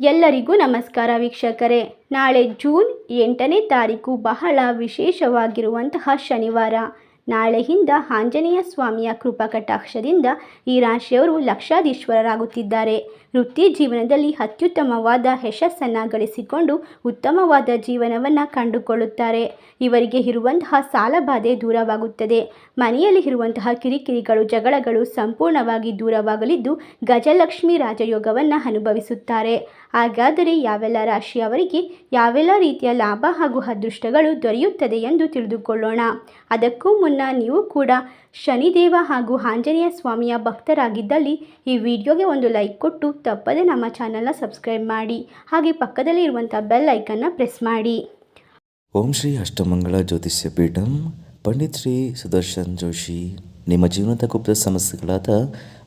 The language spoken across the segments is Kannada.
ಎಲ್ಲರಿಗೂ ನಮಸ್ಕಾರ ವೀಕ್ಷಕರೇ. ನಾಳೆ ಜೂನ್ ಎಂಟನೇ ತಾರೀಕು ಬಹಳ ವಿಶೇಷವಾಗಿರುವಂತಹ ಶನಿವಾರ. ನಾಳೆಯಿಂದ ಆಂಜನೇಯ ಸ್ವಾಮಿಯ ಕೃಪಾ ಕಟಾಕ್ಷದಿಂದ ಈ ರಾಶಿಯವರು ಲಕ್ಷಾಧೀಶ್ವರರಾಗುತ್ತಿದ್ದಾರೆ. ವೃತ್ತಿ ಜೀವನದಲ್ಲಿ ಅತ್ಯುತ್ತಮವಾದ ಯಶಸ್ಸನ್ನು ಗಳಿಸಿಕೊಂಡು ಉತ್ತಮವಾದ ಜೀವನವನ್ನು ಕಂಡುಕೊಳ್ಳುತ್ತಾರೆ. ಇವರಿಗೆ ಇರುವಂತಹ ಸಾಲಬಾಧೆ ದೂರವಾಗುತ್ತದೆ. ಮನೆಯಲ್ಲಿ ಇರುವಂತಹ ಕಿರಿಕಿರಿಗಳು, ಜಗಳಗಳು ಸಂಪೂರ್ಣವಾಗಿ ದೂರವಾಗಲಿದ್ದು ಗಜಲಕ್ಷ್ಮಿ ರಾಜಯೋಗವನ್ನು ಅನುಭವಿಸುತ್ತಾರೆ. ಹಾಗಾದರೆ ಯಾವೆಲ್ಲ ರಾಶಿಯವರಿಗೆ ಯಾವೆಲ್ಲ ರೀತಿಯ ಲಾಭ ಹಾಗೂ ಅದೃಷ್ಟಗಳು ದೊರೆಯುತ್ತದೆ ಎಂದು ತಿಳಿದುಕೊಳ್ಳೋಣ. ಅದಕ್ಕೂ ಮುನ್ನ ನೀವು ಕೂಡ ಶನಿದೇವ ಹಾಗೂ ಆಂಜನೇಯ ಸ್ವಾಮಿಯ ಭಕ್ತರಾಗಿದ್ದಲ್ಲಿ ಈ ವಿಡಿಯೋಗೆ ಒಂದು ಲೈಕ್ ಕೊಟ್ಟು ತಪ್ಪದೆ ನಮ್ಮ ಚಾನಲ್ನ ಸಬ್ಸ್ಕ್ರೈಬ್ ಮಾಡಿ. ಹಾಗೆ ಪಕ್ಕದಲ್ಲಿ ಇರುವಂಥ ಬೆಲ್ ಐಕನ್ನ ಪ್ರೆಸ್ ಮಾಡಿ. ಓಂ ಶ್ರೀ ಅಷ್ಟಮಂಗಳ ಜ್ಯೋತಿಷ್ಯ ಪೀಠಂ, ಪಂಡಿತ್ ಶ್ರೀ ಸುದರ್ಶನ್ ಜೋಶಿ. ನಿಮ್ಮ ಜೀವನದ ಗುಪ್ತ ಸಮಸ್ಯೆಗಳಾದ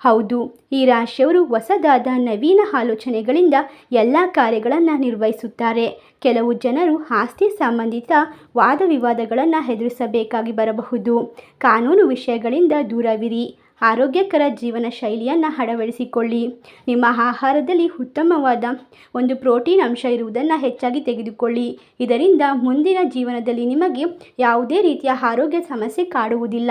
ಹೌದು, ಈ ರಾಶಿಯವರು ಹೊಸದಾದ ನವೀನ ಆಲೋಚನೆಗಳಿಂದ ಎಲ್ಲ ಕಾರ್ಯಗಳನ್ನು ನಿರ್ವಹಿಸುತ್ತಾರೆ. ಕೆಲವು ಜನರು ಆಸ್ತಿ ಸಂಬಂಧಿತ ವಾದ ವಿವಾದಗಳನ್ನು ಎದುರಿಸಬೇಕಾಗಿ ಬರಬಹುದು. ಕಾನೂನು ವಿಷಯಗಳಿಂದ ದೂರವಿರಿ. ಆರೋಗ್ಯಕರ ಜೀವನ ಶೈಲಿಯನ್ನು ಅಳವಡಿಸಿಕೊಳ್ಳಿ. ನಿಮ್ಮ ಆಹಾರದಲ್ಲಿ ಉತ್ತಮವಾದ ಒಂದು ಪ್ರೋಟೀನ್ ಅಂಶ ಇರುವುದನ್ನು ಹೆಚ್ಚಾಗಿ ತೆಗೆದುಕೊಳ್ಳಿ. ಇದರಿಂದ ಮುಂದಿನ ಜೀವನದಲ್ಲಿ ನಿಮಗೆ ಯಾವುದೇ ರೀತಿಯ ಆರೋಗ್ಯ ಸಮಸ್ಯೆ ಕಾಡುವುದಿಲ್ಲ.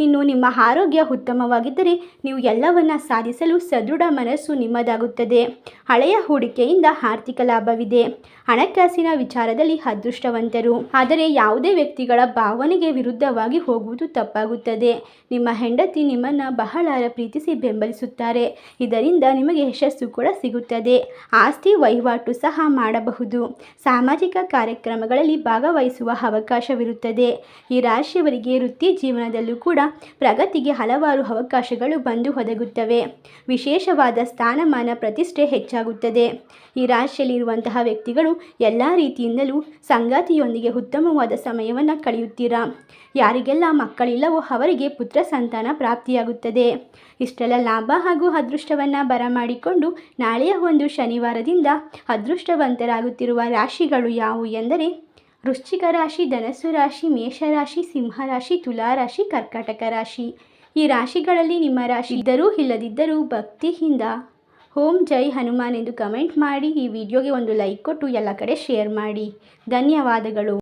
ಇನ್ನು ನಿಮ್ಮ ಆರೋಗ್ಯ ಉತ್ತಮವಾಗಿದ್ದರೆ ನೀವು ಎಲ್ಲವನ್ನ ಸಾಧಿಸಲು ಸದೃಢ ಮನಸ್ಸು ನಿಮ್ಮದಾಗುತ್ತದೆ. ಹಳೆಯ ಹೂಡಿಕೆಯಿಂದ ಆರ್ಥಿಕ ಲಾಭವಿದೆ. ಹಣಕಾಸಿನ ವಿಚಾರದಲ್ಲಿ ಅದೃಷ್ಟವಂತರು. ಆದರೆ ಯಾವುದೇ ವ್ಯಕ್ತಿಗಳ ಭಾವನೆಗೆ ವಿರುದ್ಧವಾಗಿ ಹೋಗುವುದು ತಪ್ಪಾಗುತ್ತದೆ. ನಿಮ್ಮ ಹೆಂಡತಿ ನಿಮ್ಮನ್ನು ಬಹಳ ಪ್ರೀತಿಸಿ ಬೆಂಬಲಿಸುತ್ತಾರೆ. ಇದರಿಂದ ನಿಮಗೆ ಯಶಸ್ಸು ಕೂಡ ಸಿಗುತ್ತದೆ. ಆಸ್ತಿ ವಹಿವಾಟು ಸಹ ಮಾಡಬಹುದು. ಸಾಮಾಜಿಕ ಕಾರ್ಯಕ್ರಮಗಳಲ್ಲಿ ಭಾಗವಹಿಸುವ ಅವಕಾಶವಿರುತ್ತದೆ. ಈ ರಾಶಿಯವರಿಗೆ ವೃತ್ತಿ ಜೀವನದಲ್ಲೂ ಕೂಡ ಪ್ರಗತಿಗೆ ಹಲವಾರು ಅವಕಾಶಗಳು ಬಂದು ಒದಗುತ್ತವೆ. ವಿಶೇಷವಾದ ಸ್ಥಾನಮಾನ ಪ್ರತಿಷ್ಠೆ ಹೆಚ್ಚಾಗುತ್ತದೆ. ಈ ರಾಶಿಯಲ್ಲಿರುವಂತಹ ವ್ಯಕ್ತಿಗಳು ಎಲ್ಲ ರೀತಿಯಿಂದಲೂ ಸಂಗಾತಿಯೊಂದಿಗೆ ಉತ್ತಮವಾದ ಸಮಯವನ್ನು ಕಳೆಯುತ್ತೀರಾ? ಯಾರಿಗೆಲ್ಲ ಮಕ್ಕಳಿಲ್ಲವೋ ಅವರಿಗೆ ಪುತ್ರ ಸಂತಾನ ಪ್ರಾಪ್ತಿಯಾಗುತ್ತದೆ ಇಷ್ಟೆಲ್ಲ ಲಾಭ ಹಾಗೂ ಅದೃಷ್ಟವನ್ನು ಬರಮಾಡಿಕೊಂಡು ನಾಳೆಯ ಒಂದು ಶನಿವಾರದಿಂದ ಅದೃಷ್ಟವಂತರಾಗುತ್ತಿರುವ ರಾಶಿಗಳು ಯಾವುವು ಎಂದರೆ ವೃಶ್ಚಿಕ ರಾಶಿ, ಧನಸ್ಸು ರಾಶಿ ಮೇಷರಾಶಿ ಸಿಂಹರಾಶಿ ತುಲಾರಾಶಿ ಕರ್ಕಾಟಕ ರಾಶಿ. ಈ ರಾಶಿಗಳಲ್ಲಿ ನಿಮ್ಮ ರಾಶಿ ಇದ್ದರೂ ಇಲ್ಲದಿದ್ದರೂ ಭಕ್ತಿಯಿಂದ ಓಂ ಜೈ ಹನುಮಾನ್ ಎಂದು ಕಮೆಂಟ್ ಮಾಡಿ ಈ ವಿಡಿಯೋಗೆ ಒಂದು ಲೈಕ್ ಕೊಟ್ಟು ಎಲ್ಲ ಕಡೆ ಶೇರ್ ಮಾಡಿ. ಧನ್ಯವಾದಗಳು.